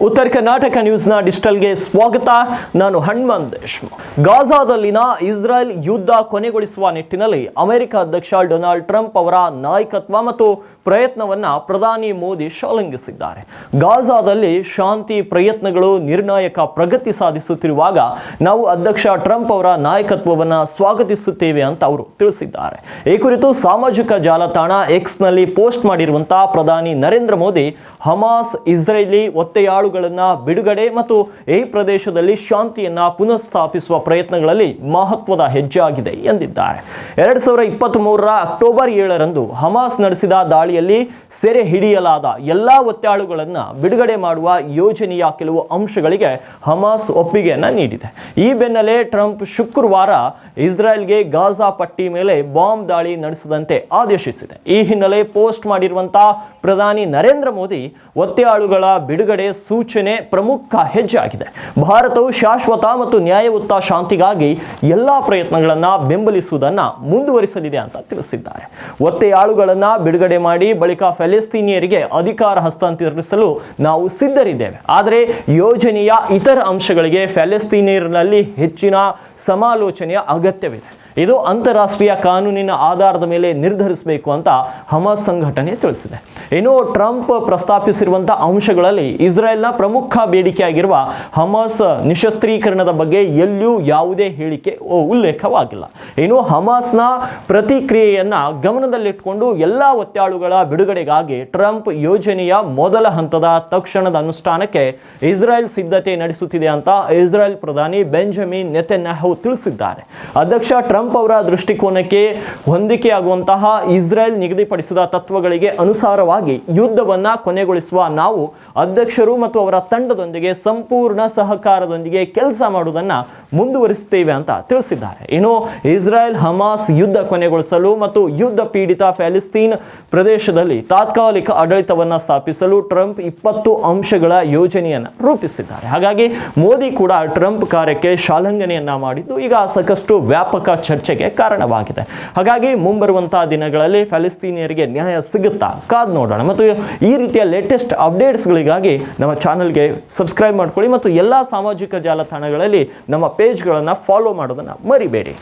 ಉತ್ತರ ಕರ್ನಾಟಕ ನ್ಯೂಸ್ನ ಡಿಜಿಟಲ್ಗೆ ಸ್ವಾಗತ. ನಾನು ಹನುಮಂತ್ ದೇಶ್ಮುಖ್. ಗಾಜಾದಲ್ಲಿನ ಇಸ್ರಾಯೇಲ್ ಯುದ್ಧ ಕೊನೆಗೊಳಿಸುವ ನಿಟ್ಟಿನಲ್ಲಿ ಅಮೆರಿಕ ಅಧ್ಯಕ್ಷ ಡೊನಾಲ್ಡ್ ಟ್ರಂಪ್ ಅವರ ನಾಯಕತ್ವ ಮತ್ತು ಪ್ರಯತ್ನವನ್ನ ಪ್ರಧಾನಿ ಮೋದಿ ಶ್ಲಾಘಿಸಿದ್ದಾರೆ ಗಾಜಾದಲ್ಲಿ ಶಾಂತಿ ಪ್ರಯತ್ನಗಳು, ನಿರ್ಣಾಯಕ ಪ್ರಗತಿ ಸಾಧಿಸುತ್ತಿರುವಾಗ ನಾವು ಅಧ್ಯಕ್ಷ ಟ್ರಂಪ್ ಅವರ ನಾಯಕತ್ವವನ್ನ ಸ್ವಾಗತಿಸುತ್ತೇವೆ ಅಂತ ಅವರು ತಿಳಿಸಿದ್ದಾರೆ. ಈ ಕುರಿತು ಸಾಮಾಜಿಕ ಜಾಲತಾಣ ಎಕ್ಸ್ನಲ್ಲಿ ಪೋಸ್ಟ್ ಮಾಡಿರುವಂತಹ ಪ್ರಧಾನಿ ನರೇಂದ್ರ ಮೋದಿ, ಹಮಾಸ್ ಇಸ್ರೇಲಿ ಒತ್ತೆಯಾಳುಗಳನ್ನ ಬಿಡುಗಡೆ ಮತ್ತು ಈ ಪ್ರದೇಶದಲ್ಲಿ ಶಾಂತಿಯನ್ನ ಪುನಃಸ್ಥಾಪಿಸುವ ಪ್ರಯತ್ನಗಳಲ್ಲಿ ಮಹತ್ವದ ಹೆಜ್ಜೆಯಾಗಿದೆ ಎಂದಿದ್ದಾರೆ. ಎರಡ್ ಸಾವಿರದ ಇಪ್ಪತ್ತ್ ಮೂರರ ಅಕ್ಟೋಬರ್ ಏಳರಂದು ಹಮಾಸ್ ನಡೆಸಿದ ದಾಳಿಯಲ್ಲಿ ಸೆರೆ ಹಿಡಿಯಲಾದ ಎಲ್ಲಾ ಒತ್ತಾಳುಗಳನ್ನು ಬಿಡುಗಡೆ ಮಾಡುವ ಯೋಜನೆಯ ಕೆಲವು ಅಂಶಗಳಿಗೆ ಹಮಾಸ್ ಒಪ್ಪಿಗೆಯನ್ನ ನೀಡಿದೆ. ಈ ಬೆನ್ನಲ್ಲೇ ಟ್ರಂಪ್ ಶುಕ್ರವಾರ ಇಸ್ರಾಯೇಲ್ಗೆ ಗಾಜಾ ಪಟ್ಟಿ ಮೇಲೆ ಬಾಂಬ್ ದಾಳಿ ನಡೆಸದಂತೆ ಆದೇಶಿಸಿದೆ. ಈ ಹಿನ್ನೆಲೆ ಪೋಸ್ಟ್ ಮಾಡಿರುವಂತಹ ಪ್ರಧಾನಿ ನರೇಂದ್ರ ಮೋದಿ ಒತ್ತೆಯಾಳುಗಳ ಬಿಡುಗಡೆ ಸೂಚನೆ ಪ್ರಮುಖ ಹೆಜ್ಜೆ ಆಗಿದೆ ಭಾರತವು ಶಾಶ್ವತ ಮತ್ತು ನ್ಯಾಯಯುತ ಶಾಂತಿಗಾಗಿ ಎಲ್ಲ ಪ್ರಯತ್ನಗಳನ್ನು ಬೆಂಬಲಿಸುವುದನ್ನ ಮುಂದುವರಿಸಲಿದೆ ಅಂತ ತಿಳಿಸಿದ್ದಾರೆ. ಒತ್ತೆಯಾಳುಗಳನ್ನ ಬಿಡುಗಡೆ ಮಾಡಿ ಬಳಿಕ ಫೆಲೆಸ್ತೀನಿಯರಿಗೆ ಅಧಿಕಾರ ಹಸ್ತಾಂತರಿಸಲು ನಾವು ಸಿದ್ಧರಿದ್ದೇವೆ. ಆದರೆ ಯೋಜನೆಯ ಇತರ ಅಂಶಗಳಿಗೆ ಫೆಲೆಸ್ತೀನಿಯರ್ನಲ್ಲಿ ಹೆಚ್ಚಿನ ಸಮಾಲೋಚನೆಯ ಅಗತ್ಯವಿದೆ. ಇದು ಅಂತಾರಾಷ್ಟ್ರೀಯ ಕಾನೂನಿನ ಆಧಾರದ ಮೇಲೆ ನಿರ್ಧರಿಸಬೇಕು ಅಂತ ಹಮಾಸ್ ಸಂಘಟನೆ ತಿಳಿಸಿದೆ. ಇನ್ನು ಟ್ರಂಪ್ ಪ್ರಸ್ತಾಪಿಸಿರುವಂತಹ ಅಂಶಗಳಲ್ಲಿ ಇಸ್ರೇಲ್ನ ಪ್ರಮುಖ ಬೇಡಿಕೆಯಾಗಿರುವ ಹಮಾಸ್ ನಿಶಸ್ತ್ರೀಕರಣದ ಬಗ್ಗೆ ಎಲ್ಲಿಯೂ ಯಾವುದೇ ಹೇಳಿಕೆ ಉಲ್ಲೇಖವಾಗಿಲ್ಲ. ಇನ್ನು ಹಮಾಸ್ನ ಪ್ರತಿಕ್ರಿಯೆಯನ್ನ ಗಮನದಲ್ಲಿಟ್ಟುಕೊಂಡು ಎಲ್ಲ ಒತ್ತಾಳುಗಳ ಬಿಡುಗಡೆಗಾಗಿ ಟ್ರಂಪ್ ಯೋಜನೆಯ ಮೊದಲ ಹಂತದ ತಕ್ಷಣದ ಅನುಷ್ಠಾನಕ್ಕೆ ಇಸ್ರೇಲ್ ಸಿದ್ಧತೆ ನಡೆಸುತ್ತಿದೆ ಅಂತ ಇಸ್ರೇಲ್ ಪ್ರಧಾನಿ ಬೆಂಜಮಿನ್ ನೆತೆನ್ಯಾಹು ತಿಳಿಸಿದ್ದಾರೆ. ಅಧ್ಯಕ್ಷ ಟ್ರಂಪ್ ಅವರ ದೃಷ್ಟಿಕೋನಕ್ಕೆ ಹೊಂದಿಕೆಯಾಗುವಂತಹ ಇಸ್ರೇಲ್ ನಿಗದಿಪಡಿಸಿದ ತತ್ವಗಳಿಗೆ ಅನುಸಾರವಾಗಿ ಯುದ್ಧವನ್ನ ಕೊನೆಗೊಳಿಸುವ ನಾವು ಅಧ್ಯಕ್ಷರು ಮತ್ತು ಅವರ ತಂಡದೊಂದಿಗೆ ಸಂಪೂರ್ಣ ಸಹಕಾರದೊಂದಿಗೆ ಕೆಲಸ ಮಾಡುವುದನ್ನ ಮುಂದುವರಿಸುತ್ತೇವೆ ಅಂತ ತಿಳಿಸಿದ್ದಾರೆ. ಇನ್ನು ಇಸ್ರೇಲ್ ಹಮಾಸ್ ಯುದ್ಧ ಕೊನೆಗೊಳಿಸಲು ಮತ್ತು ಯುದ್ಧ ಪೀಡಿತ ಫ್ಯಾಲಿಸ್ತೀನ್ ಪ್ರದೇಶದಲ್ಲಿ ತಾತ್ಕಾಲಿಕ ಆಡಳಿತವನ್ನ ಸ್ಥಾಪಿಸಲು ಟ್ರಂಪ್ ಇಪ್ಪತ್ತು ಅಂಶಗಳ ಯೋಜನೆಯನ್ನು ರೂಪಿಸಿದ್ದಾರೆ. ಹಾಗಾಗಿ ಮೋದಿ ಕೂಡ ಟ್ರಂಪ್ ಕಾರ್ಯಕ್ಕೆ ಶಾಲಂಘನೆಯನ್ನ ಮಾಡಿದ್ದು ಈಗ ಸಾಕಷ್ಟು ವ್ಯಾಪಕ ಚರ್ಚೆಗೆ ಕಾರಣವಾಗಿದೆ. ಹಾಗಾಗಿ ಮುಂಬರುವಂತಹ ದಿನಗಳಲ್ಲಿ ಫ್ಯಾಲಿಸ್ತೀನಿಯರಿಗೆ ನ್ಯಾಯ ಸಿಗುತ್ತಾ? ಕಾದ್ ನೋಡೋಣ. ಮತ್ತು ಈ ರೀತಿಯ ಲೇಟೆಸ್ಟ್ ಅಪ್ಡೇಟ್ಸ್ಗಳಿಗಾಗಿ ನಮ್ಮ ಚಾನಲ್ಗೆ ಸಬ್ಸ್ಕ್ರೈಬ್ ಮಾಡ್ಕೊಳ್ಳಿ ಮತ್ತು ಎಲ್ಲ ಸಾಮಾಜಿಕ ಜಾಲತಾಣಗಳಲ್ಲಿ ನಮ್ಮ ಪೇಜ್ಗಳನ್ನು ಫಾಲೋ ಮಾಡೋದನ್ನು ಮರಿಬೇಡಿ.